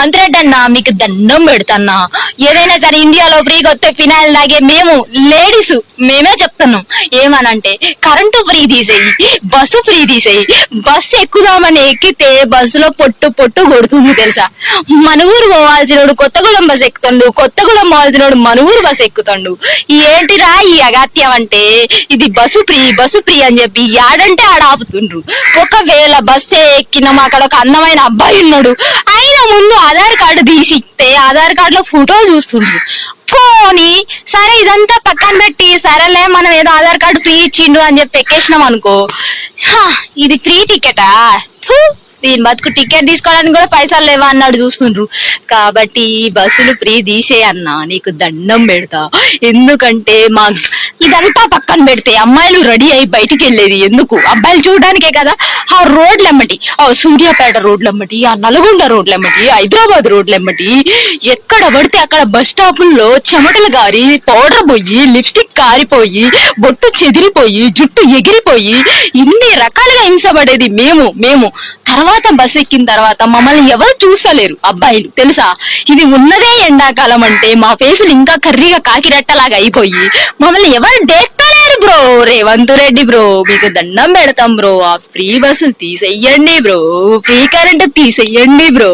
రేవంత్ రెడ్డి అన్న మీకు దండం పెడుతున్నా. ఏదైనా సరే ఇండియాలో ఫ్రీగా వస్తే ఫినాయిల్ తాగే మేము లేడీస్ మేమే చెప్తున్నాం. ఏమనంటే కరెంటు ఫ్రీ తీసేయి బస్సు ఫ్రీ తీసేయి. బస్సు ఎక్కుదామని ఎక్కితే బస్సులో పొట్టు పొట్టు కొడుతుంది తెలుసా? మనుగురు పోవాల్సినోడు కొత్తగూడెం బస్ ఎక్కుతుండు కొత్తగూడెం పోవాల్సినోడు మనుగురు బస్ ఎక్కుతుండు. ఏంటిరా ఈ అగాత్యం అంటే ఇది బస్సు ఫ్రీ బస్సు ఫ్రీ అని చెప్పి యాడంటే ఆడ ఆపుతుండ్రు ఒకవేళ బస్సే ఎక్కినాం అక్కడ ఒక అందమైన అబ్బాయి ఉన్నాడు. ముందు ఆధార్ కార్డు తీసి ఇస్తే ఆధార్ కార్డులో ఫోటో చూస్తుండ్రు. పోనీ సరే ఇదంతా పక్కన పెట్టి సరేలే మనం ఏదో ఆధార్ కార్డు ఫ్రీ ఇచ్చిండు అని చెప్పి ఎక్కేసినాం అనుకో. హా, ఇది ఫ్రీ టికెటా? దీని బతుకు టికెట్ తీసుకోవడానికి కూడా పైసలు లేవా అన్నాడు చూస్తుండ్రు. కాబట్టి బస్సులు ఫ్రీ తీసే అన్నా నీకు దండం పెడతా. ఎందుకంటే మా ఇదంతా పక్కన పెడితే అమ్మాయిలు రెడీ అయి బయటికి వెళ్ళేది ఎందుకు? అబ్బాయిలు చూడడానికే కదా? ఆ రోడ్లెమ్మటి. ఆ సూర్యాపేట రోడ్లెమ్మటి ఆ నల్గొండ రోడ్లెమ్మటి హైదరాబాద్ రోడ్లెమ్మటి ఎక్కడ పడితే అక్కడ బస్ స్టాపుల్లో చెమటలు గారి పౌడర్ పోయి లిప్స్టిక్ కారిపోయి బొట్టు చెదిరిపోయి జుట్టు ఎగిరిపోయి ఇన్ని రకాలుగా హింసపడేది మేము మేము. తర్వాత బస్ ఎక్కిన తర్వాత మమ్మల్ని ఎవరు చూసలేరు అబ్బాయిలు తెలుసా? ఇది ఉన్నదే ఎండాకాలం అంటే మా ఫేసులు ఇంకా కర్రీగా కాకిరెట్టలాగా అయిపోయి మమ్మల్ని ఎవరు డేట్టలేరు బ్రో. రేవంత్ రెడ్డి బ్రో మీకు దండం పెడతాం బ్రో. ఆ ఫ్రీ బస్సులు తీసేయండి బ్రో. ఫ్రీ కరెంట్ తీసేయండి బ్రో.